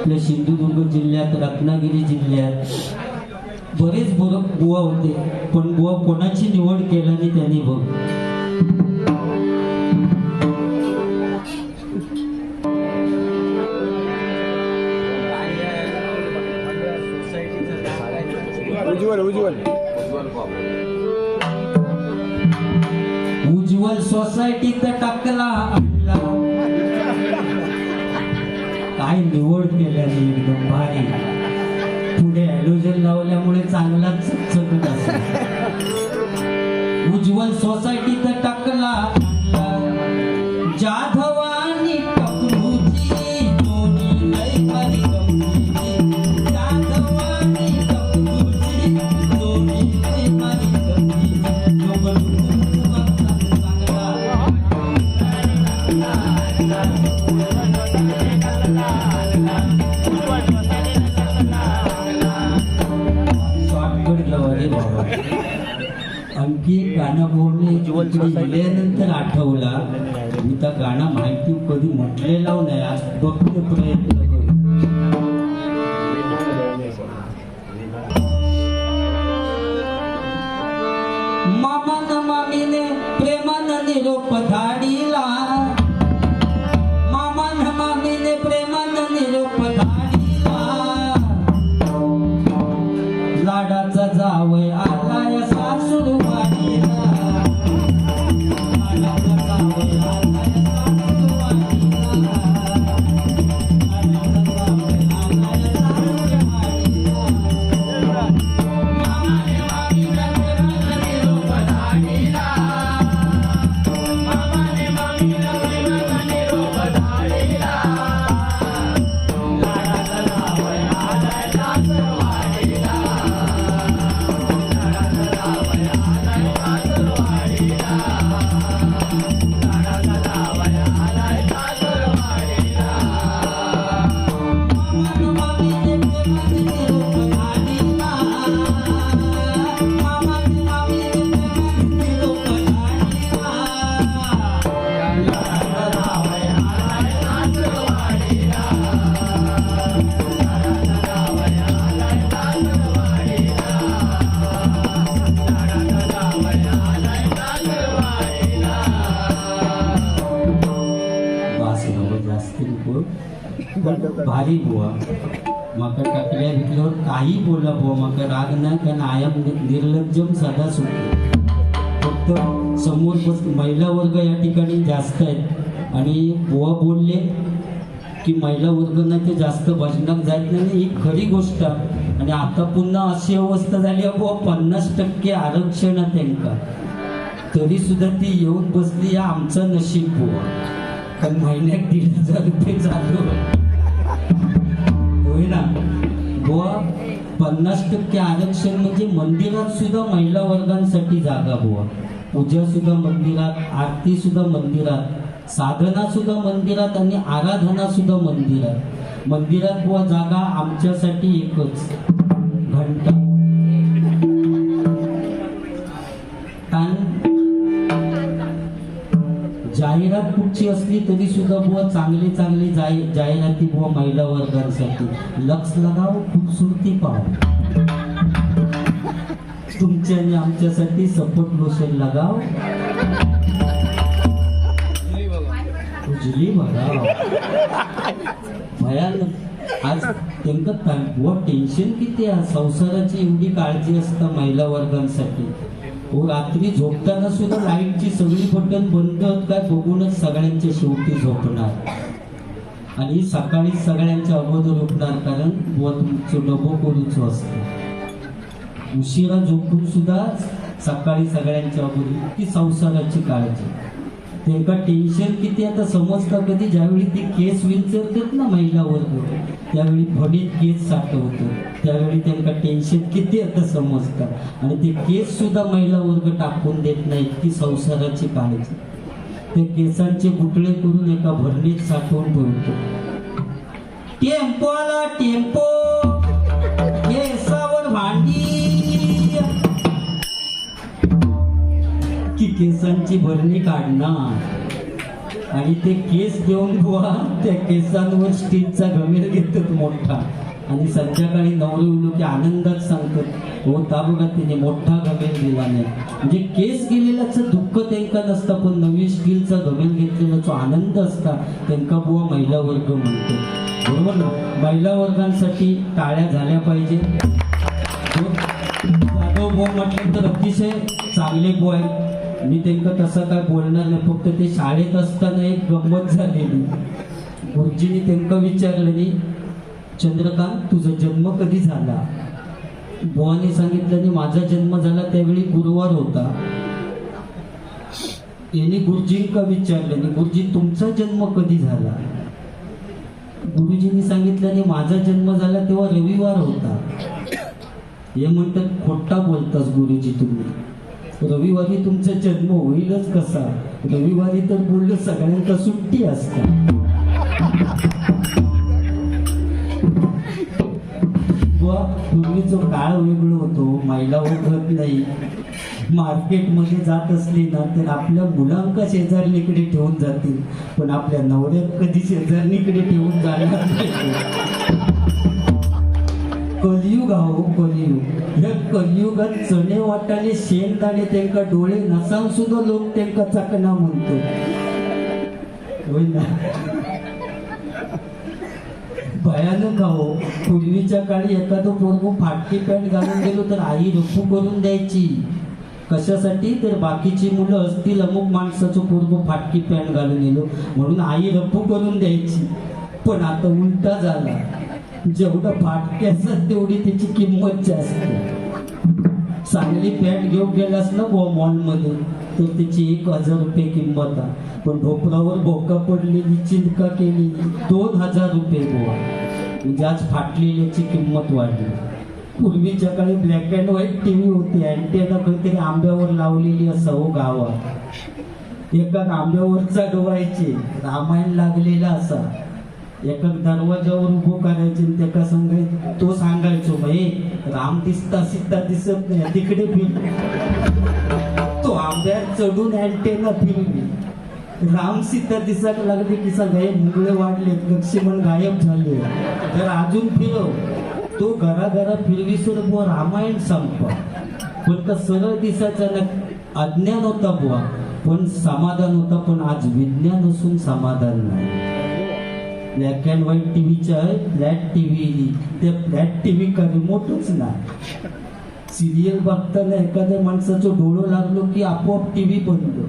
आपल्या सिंधुदुर्ग जिल्ह्यात रत्नागिरी जिल्ह्यात बरेच बुवा होते. पण बुवा कोणाची निवड केल्याने त्यांनी बघ उज्ज्वल सोसायटीत टाकला. आपला काय निवड केल्याने एकदम भारी. पुढे हॅलोजन लावल्यामुळे चांगलाच चकत असेल. उज्ज्वल सोसायटीत आणखी एक गाणं बोलणे लिहिल्यानंतर आठवला. मी त्या गाणं माहिती कधी म्हटलेलं नाही. आज बघते प्रयत्न. I मका विकल्यावर काही बोला बुवा मग राग नाही कारण आया निर्लज्जम सदा सुख. फक्त समोर बस महिला वर्ग या ठिकाणी जास्त आहेत. आणि बुवा बोलले की महिला वर्गांना ते जास्त भजनात जात नाही. ही खरी गोष्ट. आणि आता पुन्हा अशी अवस्था झाली आहे बुवा पन्नास टक्के आरक्षण आहे त्यांका तरी सुद्धा ती येऊन बसली या आमचं नशीब बुवा. कारण महिन्यात दीड हजार रुपये चालू होय ना? बुवा पन्नास टक्के आरक्षण म्हणजे मंदिरात सुद्धा महिला वर्गांसाठी जागा बुवा. पूजा सुद्धा मंदिरात आरती सुद्धा मंदिरात साधना सुद्धा मंदिरात आणि आराधना सुद्धा मंदिरात. मंदिरात बुवा जागा आमच्यासाठी एकच. घंटा. जाहिरात असली तरी सुद्धा बुवा चांगली चांगली जाय जाहिराती बुवा महिला वर्गांसाठी लक्ष लगाव खूबसूरती पाव. तुमच्या आणि आमच्यासाठी सपोर्ट लोशन लगाव. उजली बघाव भयानक आज त्यांना ता- बुवा टेन्शन किती आहे? संसाराची एवढी काळजी असता महिला वर्गांसाठी. हो, रात्री झोपताना सुद्धा लाईटची सगळी बटन बंद काय बघूनच सगळ्यांच्या शेवटी झोपणार. आणि सकाळी सगळ्यांच्या अगोदर उठणार कारण बुवा तुमचं डबो करूच असत. उशिरा झोपून सुद्धा सकाळी सगळ्यांच्या अगोदर इतकी संसाराची काळजी. त्यांना टेन्शन किती आता समजतं कधी? ज्यावेळी ती केस विचारतात ना महिला वर्ग त्यावेळी फडीत केस साठवतो त्यावेळी त्यांना टेन्शन किती आता समजतं? आणि ते केस सुद्धा महिला वर्ग टाकून देत नाही की संसाराची काळजी. ते केसांचे गुटळे करून एका भरणीत साठवून ठेवतो. टेम्पो आला टेम्पो केसांची भरणी काढणार. आणि ते केस घेऊन बुवा त्या केसांवर स्टीलचा गमेर घेतात मोठा. आणि संध्याकाळी नवरे उलो की आनंदात सांगतात हो ता तिने मोठा गमेल दिला नाही. म्हणजे केस गेलेल्याचं दुःख त्यांना नसतं पण नवीन स्टीलचा गमेल घेतलेला आनंद असता त्यांका बुवा महिला वर्ग म्हणतो. बरोबर ना? महिला वर्गांसाठी टाळ्या झाल्या पाहिजे. हो? जाधव भाऊ म्हटलं तर अतिशय चांगले बो आहेत. मी त्यांना तसं काय बोलणार नाही फक्त ते शाळेत असताना एक गंमत झालेली. गुरुजींनी त्यांना विचारलं चंद्रकांत तुझा जन्म कधी झाला? बुवाने सांगितलं माझा जन्म झाला त्यावेळी गुरुवार होता. यांनी गुरुजींका विचारलं गुरुजी तुमचा जन्म कधी झाला? गुरुजींनी सांगितलं माझा जन्म झाला तेव्हा रविवार होता. हे म्हणतात खोटा बोलतास गुरुजी तुम्ही. रविवारी तुमचा जन्म होईलच कसा? रविवारी तर बोललं सगळ्यांचा सुट्टी असते पूर्वी जो काळ वेगळं होतो महिला ओळखत नाही. मार्केटमध्ये जात असली ना तर आपल्या मुलांका शेजारणीकडे ठेवून जातील. पण आपल्या नवऱ्यात कधी शेजारणीकडे ठेवून जाणार नाही. कलियुग आहो कलियुग हे कलियुगात चणे वाटाणे शेंगदाणे त्यांना डोळे नसाल सुद्धा लोक त्यांका चकना म्हणतो. ना भयानक आहो. पूर्वीच्या काळी एखादं पोरगो फाटकी पॅन्ट घालून गेलो तर आई रफू करून द्यायची. कशासाठी? तर बाकीची मुलं असतील अमुक माणसाचं पोरगो फाटकी पॅन्ट घालून गेलो. म्हणून आई रप्पू करून द्यायची. पण आता उलटा झाला. जेवढं फाटके असत तेवढी त्याची किंमत जास्त चांगली पॅन्ट घेऊन गेलास ना बुवा मॉलमध्ये तर त्याची एक हजार रुपये किंमत आहे. पण ढोपरावर बोका पडलेली चिंतका केली दोन हजार रुपये बुवा. म्हणजे आज फाटलेल्याची किंमत वाढली. पूर्वीच्या काळी ब्लॅक अँड व्हाईट टीव्ही होती अँटेना काहीतरी आंब्यावर लावलेली असावं गावात. एका आंब्यावर चढवायचे रामायण लागलेला असा. एका दरवाजावर उभो करायचे आणि त्याका सांगाय तो सांगायचो बाई राम दिसता सिद्धा दिसत नाही तिकडे फिर. तो आंब्यात चढून अँटेना फिरली राम सीता दिसायला लागले की सगळे मुंगळे वाढले लक्ष्मण गायब झाले. तर अजून फिरव. तो घराघरा फिरवी सुद्धा बुवा रामायण संपवा पण का सरळ दिसायचा अज्ञान होता बुवा. पण समाधान होता पण आज विज्ञान असून समाधान नाही. ब्लॅक अँड व्हाईट टीव्हीच्या फ्लॅट टीव्ही त्या फ्लॅट टीव्ही का रिमोटच नाही. सिरियल बघताना एखाद्या माणसाचं डोळं लागलो की आपोआप टीव्ही बंद.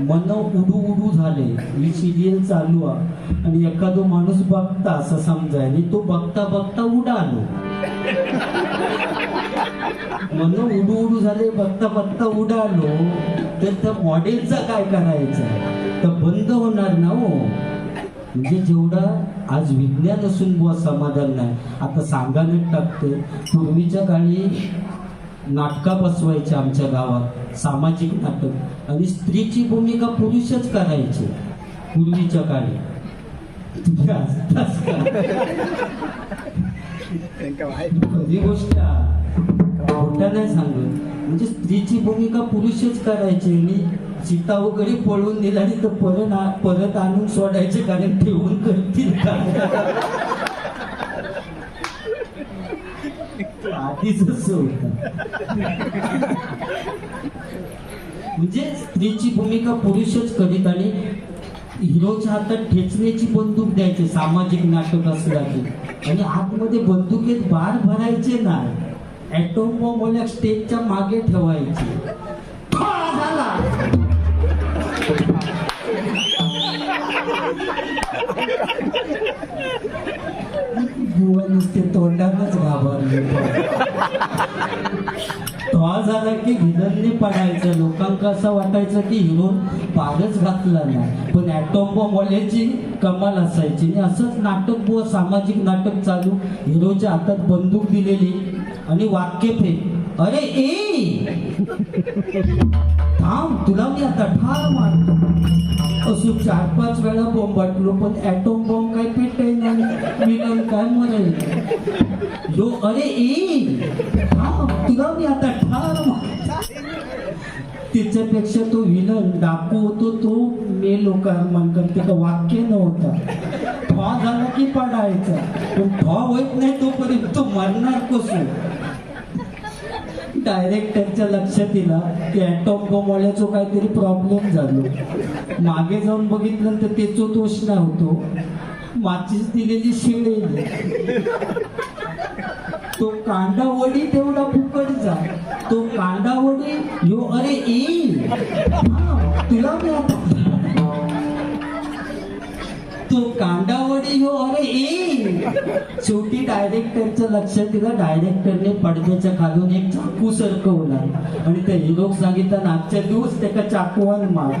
मन उडू उडू झाले. ही सिरियल चालू आहे. आणि एखादो माणूस बघता असं समजाय आणि तो बघता बघता उडालो. मन उडू उडू झाले बघता बघता उडालो. तर त्या मॉडेलचा काय करायचं? तर बंद होणार ना हो. म्हणजे जेवढा आज विज्ञान असून बुवा समाधान नाही आता सांगाने टाकते पूर्वीच्या काळी नाटका बसवायच्या आमच्या गावात सामाजिक नाटक. आणि स्त्रीची भूमिका पुरुषच करायचे पूर्वीच्या काळी. तुम्ही खरी गोष्ट आहे. नाही सांगत. म्हणजे स्त्रीची भूमिका पुरुषच करायची आणि चिता वगैरे पळून दिला आणि तर परत परत आणून सोडायचे कारण ठेवून करतील आधीच असं म्हणजे स्त्रीची भूमिका पुरुषच करीत आणि हिरोच्या हातात ठेचण्याची बंदूक द्यायची सामाजिक नाटक असला की आणि आतमध्ये बंदुकीत बार भरायचे ना ऍटोम स्टेजच्या मागे ठेवायचे. युवा नुसते तोंडानच घाबरले. तेव्हा झाला की विलनने पडायचं. लोकांना असं वाटायचं की हिरून पागच घातला नाही. पण ऍटॉम कमाल असायची. आणि असंच नाटक व सामाजिक नाटक चालू. हिरोच्या हातात बंदूक दिलेली आणि वाक्य फेक अरे ए थांब तुला मी आता ठार मारतो. असून चार पाच वेळा बॉम्ब वाटलो पण ऍटॉम बॉम्ब काय पेटाय नाही विलन काय मरेल जो अरे ए तुला मी आता ठार तिच्यापेक्षा तो विलन डाकू होतो तो मे लोक म्हणतात का वाक्य नव्हता. ठॉ झाला की पडायचा. पण ठॉ होत नाही तोपर्यंत तो मरणार कसं? डायरेक्टरच्या लक्षात येला की ॲटॉम बॉम्बवाल्याचो काहीतरी प्रॉब्लेम झालो. मागे जाऊन बघितलं तर त्याचो दोष नव्हतो. माचीस दिलेली शिळे तो. कांदावडी तेवढा फुकटचा. तो तो कांदावडी यो अरे येईल तुला मी आता तो कांदावडी हो अरे येईल शेवटी डायरेक्टरचं लक्ष दिलं डायरेक्टरने पडद्याच्या खालून एक चाकू सरकवला. आणि त्या हिरोक सांगितलं आजच्या दिवस त्याका चाकूवान मार.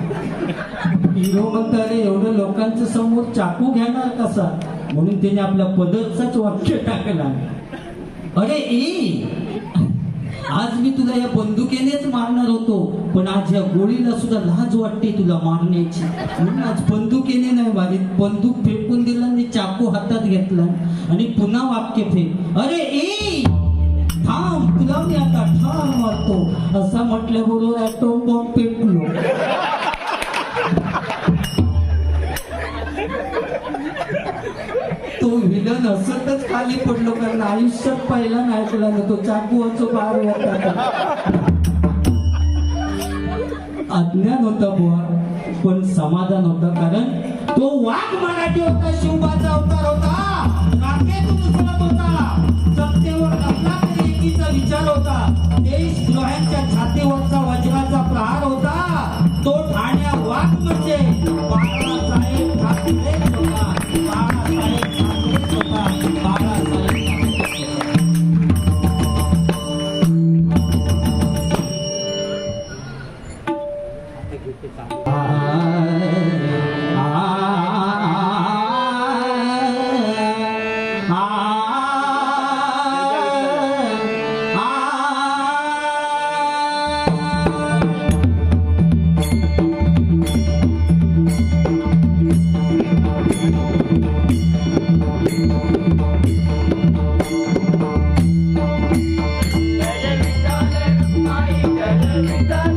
हिरो म्हणतो अरे एवढं लोकांच्या समोर चाकू घेणार कसा? म्हणून त्याने आपला पदरचाच वाक्य टाकला. अरे ए. आज मी तुला या बंदुकेनेच मारणार होतो पण आज या गोळीला सुद्धा लाज वाटते तुला मारण्याची. म्हणून आज बंदुकेने नाही मारित बंदूक फेकून दिला आणि चाकू हातात घेतला. आणि पुन्हा वाक्य फेक. अरे ए! थांब तुला मी आता ठाम मारतो. असं म्हटल्याबरोबर ॲटोम बॉम्ब पेटलो तो विलन असतच खाली पडलो कारण आयुष्यात पहिला नाही ऐकला ना तो चाकूचा बार होता अज्ञान होता बुवा पण समाधान होतं कारण तो वाघ मराठी होता शिवबाचा अवतार होता. होता. सत्तेवर कसला एकीचा विचार होता. देशद्रोह्यांच्या छातीवरचा वज्राचा प्रहार होता. तो ठाण्या वाघ म्हणजे बाळासाहेब ठाकरे होता. Everybody.